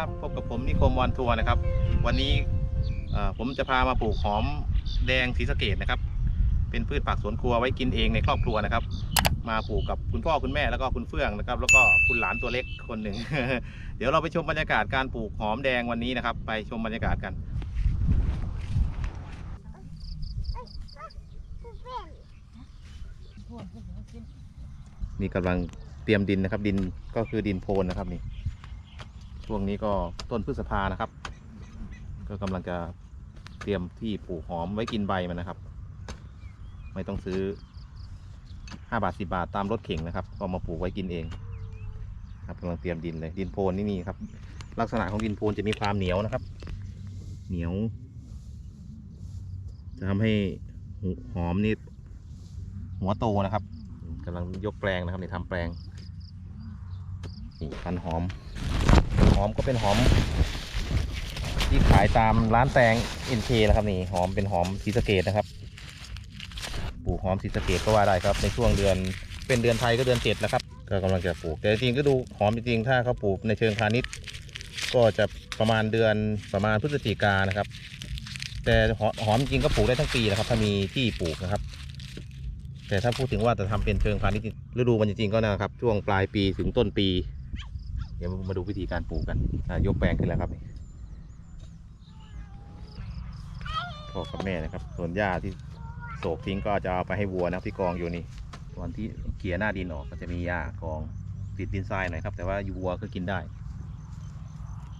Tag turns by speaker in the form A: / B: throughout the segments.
A: ับพบกับผมนิคมวันทัวร์นะครับ วันนี้ผมจะพามาปลูกหอมแดงศรีสะเกดนะครับ เป็นพืชผักสวนครัวไว้กินเองในครอบครัวนะครับ มาปลูกกับคุณพ่อคุณแม่แล้วก็คุณเฟื่องนะครับ แล้วก็คุณหลานตัวเล็กคนหนึ่ง เดี๋ยวเราไปชมบรรยากาศการปลูกหอมแดงวันนี้นะครับ ไปชมบรรยากาศกันนี่กำลังเตรียมดินนะครับ ดินก็คือดินโพนนะครับนี่ ช่วงนี้ก็ต้นพฤษภานะครับ ก็กำลังจะเตรียมที่ปลูกหอมไว้กินใบมันนะครับ ไม่ต้องซื้อห้าบาทสิบาทตามรถเข็งนะครับ ก็มาปลูกไว้กินเองครับกำลังเตรียมดินเลย ดินโพนนี่นี่ครับ ลักษณะของดินโพนจะมีความเหนียวนะครับ เหนียว จะทำให้หอมนี่หัวโตนะครับกำลังยกแปลงนะครับนี่ทำแปลงนี่พันหอม หอมก็เป็นหอม ที่ขายตามร้านแตง NK นะครับนี่หอมเป็นหอมศรีสเกดนะครับปลูกหอมศรีสเกดก็ว่าได้ครับ ในช่วงเดือนเป็นเดือนไทยก็เดือนเจ็ดแล้วครับก็กำลังจะปลูกแต่จริงก็ดูหอมจริงๆถ้าเขาปลูกในเชิงพาณิชย์ก็จะประมาณเดือนประมาณพฤศจิกานะครับ แต่หอหอมจริงก็ปลูกได้ทั้งปีนะครับ ถ้ามีที่ปลูกนะครับ แต่ถ้าพูดถึงว่าจะทำเป็นเชิงพาณิชย์ฤดูมันจริงๆก็นะครับ ช่วงปลายปีถึงต้นปี เดี๋ยวมาดูวิธีการปลูกกันอะยกแปลงขึ้นแล้วครับนี่พ่อกับแม่นะครับ ส่วนหญ้าที่โศกทิ้งก็จะเอาไปให้วัวนะครับที่กองอยู่นี่ส่วนที่เขี่ยหน้าดินออกก็จะมีหญ้ากองติดดินทรายหน่อยครับ แต่ว่าวัวก็กินได้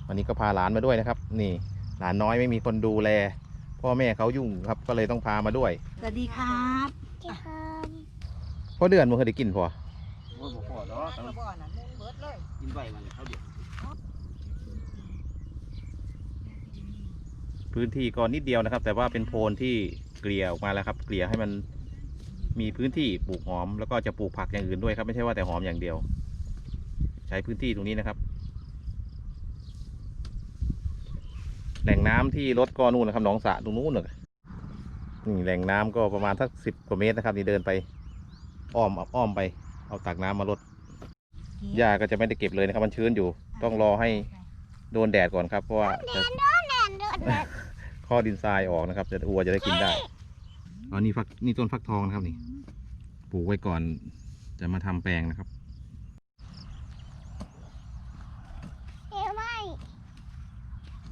A: วันนี้ก็พาหลานมาด้วยนะครับ นี่หลานน้อยไม่มีคนดูแล พ่อแม่เขายุ่งครับก็เลยต้องพามาด้วย
B: สวัสดีครับ
A: เพราะเดือนมันเคยได้กินพอ
C: โอ้ยบ่พอดอก
B: บ่อน่ะมุงเบิดเลย
C: กินใบมันเขาเดียว
A: พื้นที่ก็นิดเดียวนะครับ แต่ว่าเป็นโพนที่เกลี่ยออกมาแล้วครับ เกลี่ยให้มันมีพื้นที่ปลูกหอม แล้วก็จะปลูกผักอย่างอื่นด้วยครับ ไม่ใช่ว่าแต่หอมอย่างเดียว ใช้พื้นที่ตรงนี้นะครับ แหล่งน้ำที่รถก็นู่นนะครับหนองสะตรงนู้นเลยนี่แหล่งน้ำก็ประมาณสักสิบกว่าเมตรนะครับ นี่เดินไป อ้อมอ้อมไป เอาตักน้ำมาลด หญ้าก็จะไม่ได้เก็บเลยนะครับ มันชื้นอยู่ ต้องรอให้โดนแดดก่อนครับ เพราะว่าจะข้อดินทรายออกนะครับ จะวัวจะได้กินได้อ๋อนี่ฟักนี่ต้นฟักทองนะครับนี่ ปลูกไว้ก่อนจะมาทำแปลงนะครับ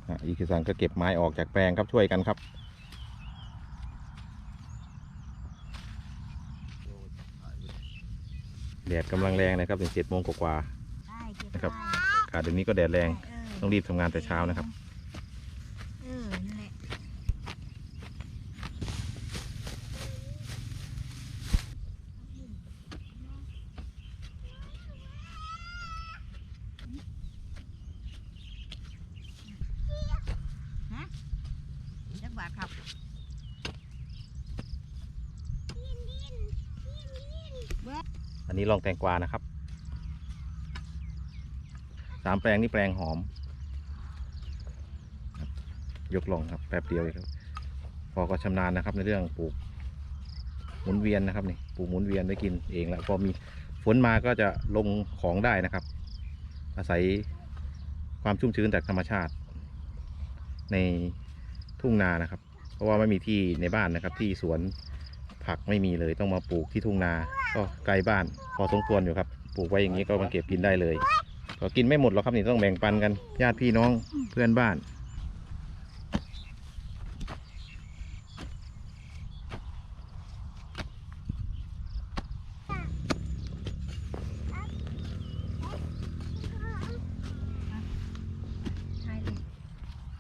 A: อะอีคิซังก็เก็บไม้ออกจากแปลงครับช่วยกันครับ แดดกำลังแรงนะครับถึงเจ็ดโมงกว่า
B: ได้เก็บ
A: นะครับ
B: ได้
A: ๆค่ะเดี๋ยวนี้ก็แดดแรง
B: เออ
A: ต้องรีบทำงานแต่เช้านะครับ
B: เออนั่นแหละฮะจักบาทครับ
A: อั นนี้ลองแตงกวานะครับสามแปลงนี่แปลงหอม ยกลงครับแป๊บเดียวเองครับ พอก็ชำนาญนะครับในเรื่องปลูกหมุนเวียนนะครับนี่ปลูกหมุนเวียนได้กินเองแล้วพอมีฝนมาก็จะลงของได้นะครับ อาศัยความชุ่มชื้นจากธรรมชาติ ในทุ่งนานะครับ เพราะว่าไม่มีที่ในบ้านนะครับที่สวน ผักไม่มีเลยต้องมาปลูกที่ทุ่งนา ก็ไกลบ้านพอสมควรอยู่ครับ ปลูกไว้อย่างนี้ก็มาเก็บกินได้เลย ก็กินไม่หมดหรอกครับนี่ต้องแบ่งปันกันญาติพี่น้องเพื่อนบ้าน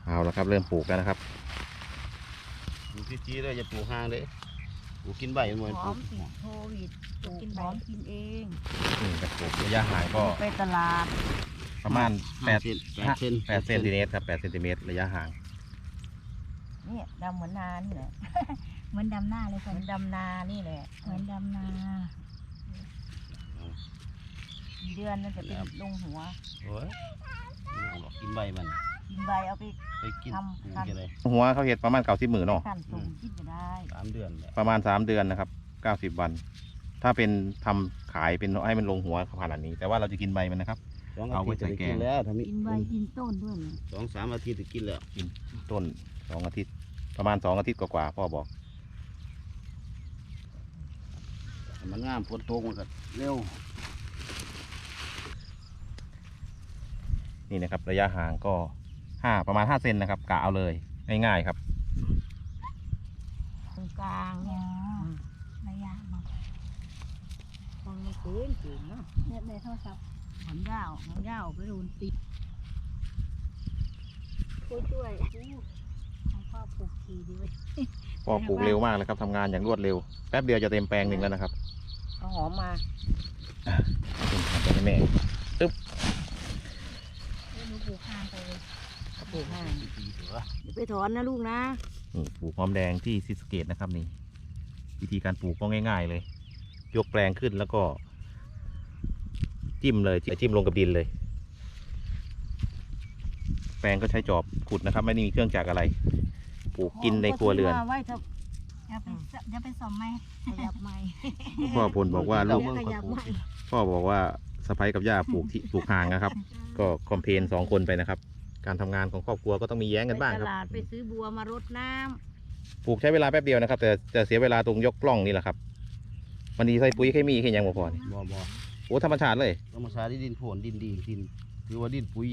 B: เอา
A: ละครับ เริ่มปลูกแล้วนะครับ
C: ปลูกที่ๆเลยอย่าปลูกห่างเลย กกินใบมันเหมือน
B: ห
C: ป
B: อ
C: ลู
B: ม
C: ก
B: ติดโควิดปลูกหอมกินเอง
A: นี่ครับปลูกระยะห่างก็
B: ไปตลาด
A: ประมาณแป
C: ห้า
A: ด
C: เซนแปดเซน
A: แปดเซนติเมตรครับแปดเซนติเมตรระยะห่าง
B: นี่ดำเหมือนนานี่แหละเหมือนดำหน้าเลยเหมือนดำนานี่แหละเหมือนดำนากี่เดือนมันจะเป็นลงหัว
C: โอ้ยไม่เอาหรอกกินใบมัน
B: กินใบเอาไป
C: ไปกิน
B: ทำ
C: ปลูก
B: ทำ
C: กันเลย
A: หัวเขาเห็ดประมาณเก้าสิบหมื่นเนาะ
B: ขั้นสูงกินจะได้
C: สามเดือนแหละ
A: ประมาณสามเดือนนะครับเก้าสิบวัน ถ้าเป็นทำขายเป็นให้มันลงหัวขนาดนี้ แต่ว่าเราจะกินใบมันนะครับ
C: สองอา
A: เอาไว้
C: ทิตย์
A: ใส่
C: จะ
A: แก
C: กิ
A: ง
C: นแล้วทำนี้
B: กินใบกินต้นด้วยนี่
C: สองสามอาทิตย์จะกินแล้ว
A: กินต้นสองอาทิตย์ ประมาณสองอาทิตย์กว่าๆพ่อบอก
C: มันงามฝนตกมันก็เร็ว
A: นี่นะครับระยะห่างก็ ห้าประมาณห้าเซนนะครับกะเอาเลยง่ายๆครับ
B: ตรงกลางเนี่ยระยะบอกมันมันเกินจริงเนาะเนี่ยในโทรศัพท์หอนยาวหอนยาวไปโดนติดช่วยช่วยให้พ่อปลูกทีดีเว้ย
A: พ่อปลูกเร็วมากเลยครับทำงานอย่างรวดเร็วแป๊บเดียวจะเต็มแปลงหนึ่งแล้วนะครับ
B: เอาหอมมา
A: เป็นให้แม่
B: หนูปลูกข้างไปเลย ปลูกข้าง
C: ปีเถอะ
B: อย่าไปถอนนะลูกนะ
A: นี่ปลูกหอมแดงที่ซิสเกตนะครับนี่ วิธีการปลูกก็ง่าย ๆ เลย ยกแปลงขึ้นแล้วก็ จิ้มเลยจิ้มลงกับดินเลย แปลงก็ใช้จอบขุดนะครับ ไม่ได้มีเครื่องจักรอะไร ปลูกกินในครัวเรือน
B: ไว้เถอะ
D: อย่าไปสอย่าไปสอมไหม
B: ขยับไม่
A: พ่อพลบอกว่าลูก
B: ขยับไม่
A: พ่อบอกว่าสะพ้ยกับย่าปลูกที่ปลูกห่างนะครับ ก็คอมเพนสองคนไปนะครับ การทำงานของครอบครัวก็ต้องมีแย้งกันบ้าง
B: ไป
A: ค
B: ต
A: รับ
B: ลาดไปซื้อบัวมารดน้ำ
A: ปลูกใช้เวลาแป๊บเดียวนะครับ แต่จะเสียเวลาตรงยกกล้องนี่แหละครับ มันดีใส่ปุ๋ยเคมีแค่ยังบ่พอนี่
C: บ่บ่
A: โอ้ธรรมชาติเลย
C: ธรรมชาติที่ดินโผนดินดีดินคือว่าดินปุ๋ย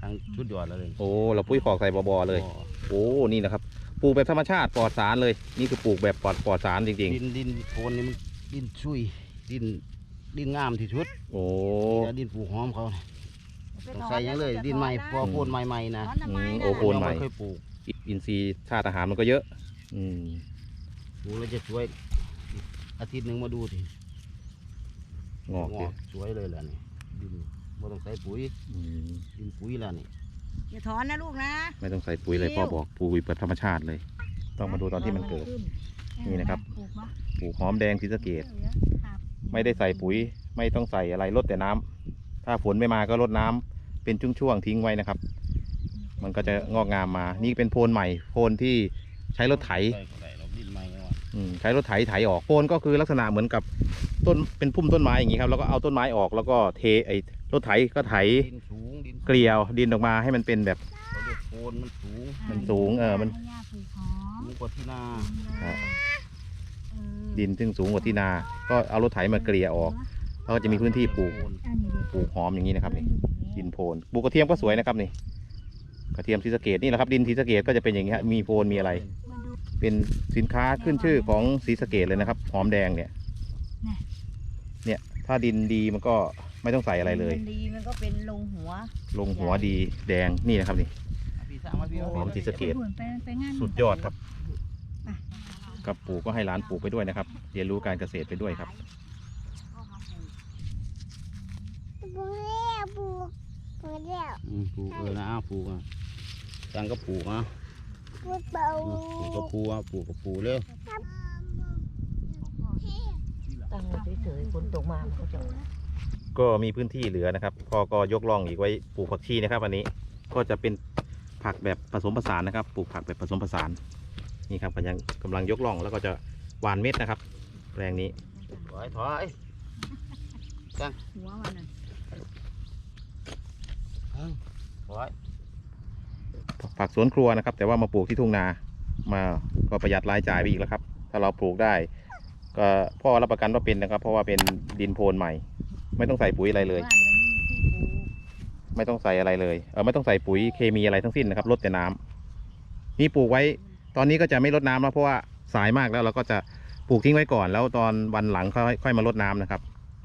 C: ทางชุดยอดแล้วเลย
A: โอ้เราปุ๋ยขอกใส่บอๆเลย
C: บ่
A: โอ้นี่นะครับปลูกแบบธรรมชาติปลอดสารเลย นี่คือปลูกแบบปลอดปลอดสารจริง
C: ดินดินโผนนี่มันดินชุยดินดินงามที่สุด
A: ๆ โอ้
C: แต่ดินปลูกหอมเขาเนี่ย
B: ไป
C: ต้อง
B: ถอน
C: ใส่หยังเลย
B: แล้วจะ
C: ดินใหม่
B: ถ
C: พอ
B: อน
C: โพนใหม่ๆนะ
B: ถอนทำไม
A: อืม
B: นะ
A: โอ้โพนใหม่
C: เราเคยปลูก
A: อินทรีย์ชาติอาหารมันก็เยอะ อืม
C: ปลูกแล้วจะสวยอาทิตย์หนึ่งมาดูที
A: งอก
C: ง
A: เล
C: อยกสวยเลยแหละนี่ดินไม่ต้องใส่ปุ๋ย
A: อืม
C: ดินปุ๋ยแล้วนี่
B: อย่าถอนนะลูกนะ
A: ไม่ต้องใส่ปุ๋ยเลยพ่อบอกปลูกแบบธรรมชาติเลย ต้องมาดูตอนที่มันเกิด นี่นะครับ
D: ปลูกปะ
A: ปลูกหอมแดงศรีสะเกด
D: ครับ
A: ไม่ได้ใส่ปุ๋ย ไม่ต้องใส่อะไรลดแต่น้ำถ้าฝนไม่มาก็ลดน้ำ เป็นช่วงๆทิ้งไว้นะครับ มันก็จะงอกงามมา นี่เป็นโพนใหม่ โพนที่ใช้รถไถ
C: ใส่ก็ได้เราดินใหม่เอาอะ
A: อืมใช้รถไถไถออกโพนก็คือลักษณะเหมือนกับต้นเป็นพุ่มต้นไม้อย่างนี้ครับ แล้วก็เอาต้นไม้ออกแล้วก็เทไอ้รถไถก็ไถ
C: ดินสูงดิน
A: เกลียวดินออกมาให้มันเป็นแบบ
C: เขาเรียกโพนมันสูง
A: มันสูงเออมัน
D: ให้ย่าปลูกหอม
C: สูงกว่าที่นา
A: ครับ
D: เออ
A: ดินซึ่งสูงกว่าที่นา ก็เอารถไถมาเกลี่ยออก แล้วก็จะมีพื้นที่ปลูก
C: โพน
D: อันนี้ดิ
A: ปลูกหอมอย่างนี้นะครับนี่
D: ดิ
A: ดิ
D: น
A: นโพนปลูกกระเทียมก็สวยนะครับนี่กระเทียมศรีสะเกดนี่แหละครับดินศรีสะเกดก็จะเป็นอย่างนี้ฮะมีโพนมีอะไร
D: มาดู
A: เป็นสินค้าขึ้นชื่อของศรีสะเกดเลยนะครับ หอมแดงเนี่ย
D: น่ะ
A: เนี่ย ถ้าดินดีมันก็ไม่ต้องใส่อะไรเลย
B: มันดีมันก็เป็นลงหัว
A: ลงหัวดีแดงนี่นะครับนี่
C: พี่สร้างมาพี่
A: หอมศรีสะเกด
D: ไปไปไปงาน
A: สุดยอดครับกับปลูกก็ให้ร้านปลูกไปด้วยนะครับ เรียนรู้การเกษตรไปด้วยครับ
E: ปลูกแล้วปลูก ปลูกแล้ว
C: อืมปลูกเลยนะอ้าวปลูกอะสร้างก็ปลูกอะ
E: ปลูกเบา
C: อืมปลูกก็ปลูกอะปลูกก็ปลูกเร็ว
B: ตั้งไว้เฉยๆฝนตกมามันก็จะ
A: ก็มีพื้นที่เหลือนะครับพ่อก็ยกล่องอีกไว้ปลูกผักชีนะครับอันนี้ก็จะเป็นผักแบบผสมผสานนะครับ ปลูกผักแบบผสมผสานนี่ครับก็ยังกำลังยกล่องแล้วก็จะหวานเม็ดนะครับ แปลงนี้
C: ถอยถอย
D: หัวมันน่ะ
C: ถอย
A: ผักสวนครัวนะครับ แต่ว่ามาปลูกที่ทุ่งนามาก็ประหยัดรายจ่ายไปอีกแล้วครับ ถ้าเราปลูกได้ ก็พ่อรับประกันว่าเป็นนะครับ เพราะว่าเป็นดินโพนใหม่ ไม่ต้องใส่ปุ๋ยอะไรเลย
D: บ้านมันไม่มีที่ปลูก
A: ไม่ต้องใส่อะไรเลยเออไม่ต้องใส่ปุ๋ยเคมีอะไรทั้งสิ้นนะครับลดแต่น้ำนี่ปลูกไว้ ตอนนี้ก็จะไม่ลดน้ำแล้วเพราะว่าสายมากแล้วเราก็จะปลูกทิ้งไว้ก่อน แล้วตอนวันหลังค่อยค่อยมาลดน้ำนะครับ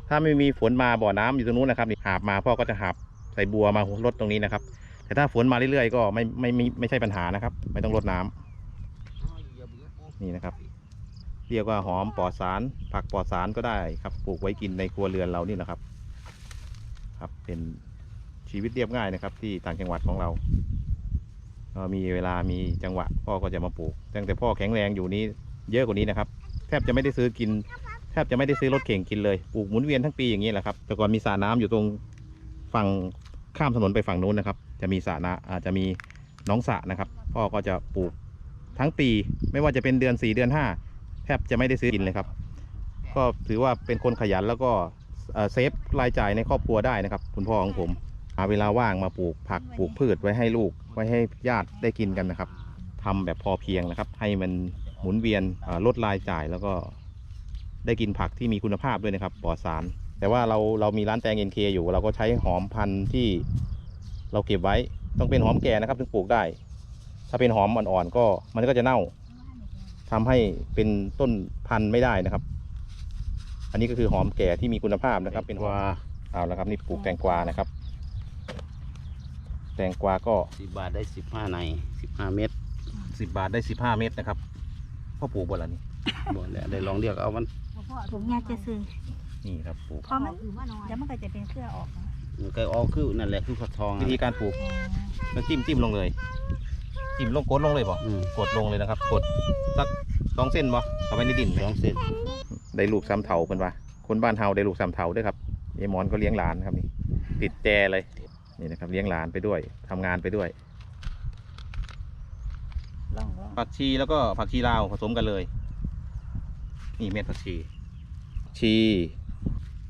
A: ถ้าไม่มีฝนมาบ่อน้ำอยู่ตรงนู้นนะครับนี่หาบมาพ่อก็จะหาบ ใส่บัวมาลดตรงนี้นะครับ แต่ถ้าฝนมาเรื่อยๆ ก็ไม่ไม่ไม่ไม่ใช่ปัญหานะครับ ไม่ต้องลดน้ำนี่นะครับ เรียกว่าหอมปลอดสาร ผักปลอดสารก็ได้ครับ ปลูกไว้กินในครัวเรือนเรานี่นะครับ ครับเป็นชีวิตเรียบง่ายนะครับ ที่ต่างจังหวัดของเราก็มีเวลามีจังหวะพ่อก็จะมาปลูกตั้งแต่พ่อแข็งแรงอยู่นี้เยอะกว่านี้นะครับ แทบจะไม่ได้ซื้อกิน แทบจะไม่ได้ซื้อรถเข่งกินเลยปลูกหมุนเวียนทั้งปีอย่างนี้แหละครับแต่ก่อนมีสระน้ำอยู่ตรง ฝั่งข้ามถนนไปฝั่งนู้นนะครับ จะมีสระน้ำอาจจะมีน้องสระนะครับ พ่อก็จะปลูกทั้งปีไม่ว่าจะเป็นเดือนสี่เดือนห้าแทบจะไม่ได้ซื้อกินเลยครับ ก็ถือว่าเป็นคนขยันแล้วก็เซฟรายจ่ายในครอบครัวได้นะครับ คุณพ่อของผมหาเวลาว่างมาปลูกผักปลูกพืชไว้ให้ลูก ไว้ให้ญาติได้กินกันนะครับทำแบบพอเพียงนะครับ ให้มันหมุนเวียนลดรายจ่ายแล้วก็ได้กินผักที่มีคุณภาพด้วยนะครับปลอดสาร แต่ว่าเราเรามีร้านแตงเอ็นเคอยู่ เราก็ใช้หอมพันธุ์ที่เราเก็บไว้ต้องเป็นหอมแก่นะครับถึงปลูกได้ ถ้าเป็นหอมอ่อนๆก็มันก็จะเน่าทำให้เป็นต้นพันธุ์ไม่ได้นะครับ อันนี้ก็คือหอมแก่ที่มีคุณภาพนะครับ เป็นว่าเอาแล้วครับนี่ปลูกแตงกวานะครับ แตงกวาก็
C: สิบบาทได้สิบห้าในสิบห้าเม็ด
A: สิบบาทได้สิบห้าเม็ดนะครับพ่อปลูกบนละนี่
C: บ่แล้วได้ลองเรียกเอามัน
B: ผมอยากจะซื้อ
A: นี่ครับปลูก
B: เพราะมันเดี๋ยวมันก็จะเป็นเครือออกนะ
C: มันก็เอาคือนั่นแหละคือฝักทอง
A: วิธีการปลูกก็จิ้มจิ้มลงเลยจิ้มลงกดลงเลยบ่
C: อืม
A: กดลงเลยนะครับ กดสักสองเส้นบ่เอาไว้ในดิน
C: สองเส้น
A: ได้ลูกซ้ำเถาเพิ่นว่าคนบ้านเฮาได้ลูกซ้ำเถาด้วยครับยายหมอนก็เลี้ยงหลานครับนี่ติดแจเลยนี่นะครับเลี้ยงหลานไปด้วยทำงานไปด้วย
B: ล่องล่อง
A: ผักชีแล้วก็ผักชีลาวผสมกันเลย นี่เม็ดผักชี ชีป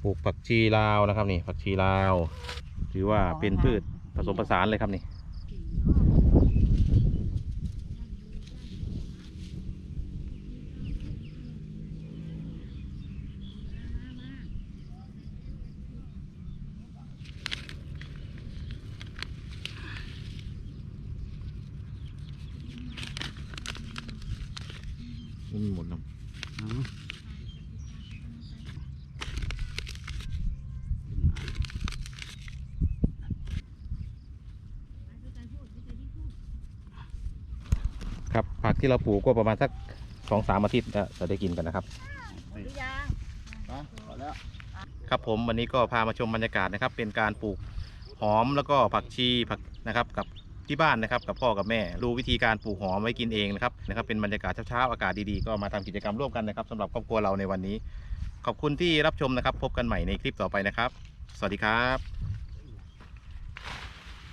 A: ลูกผักชีลาวนะครับนี่ผักชีลาว ถือว่าเป็นพืชผสมผสานเลยครับนี่ไม่มีหมดนะ
C: อืม
A: ครับ ผักที่เราปลูกก็ประมาณสักสองสามอาทิตย์จะจะได้กินกันนะครับ
B: หรือยัง
C: ไปพอแล้ว
A: ครับผมวันนี้ก็พามาชมบรรยากาศนะครับ เป็นการปลูกหอมแล้วก็ผักชีผักนะครับกับที่บ้านนะครับกับพ่อกับแม่รู้วิธีการปลูกหอมไว้กินเองนะครับนะครับเป็นบรรยากาศเช้าๆอากาศดีๆก็มาทำกิจกรรมร่วมกันนะครับสำหรับครอบครัวเราในวันนี้ ขอบคุณที่รับชมนะครับ พบกันใหม่ในคลิปต่อไปนะครับ สวัสดีครับ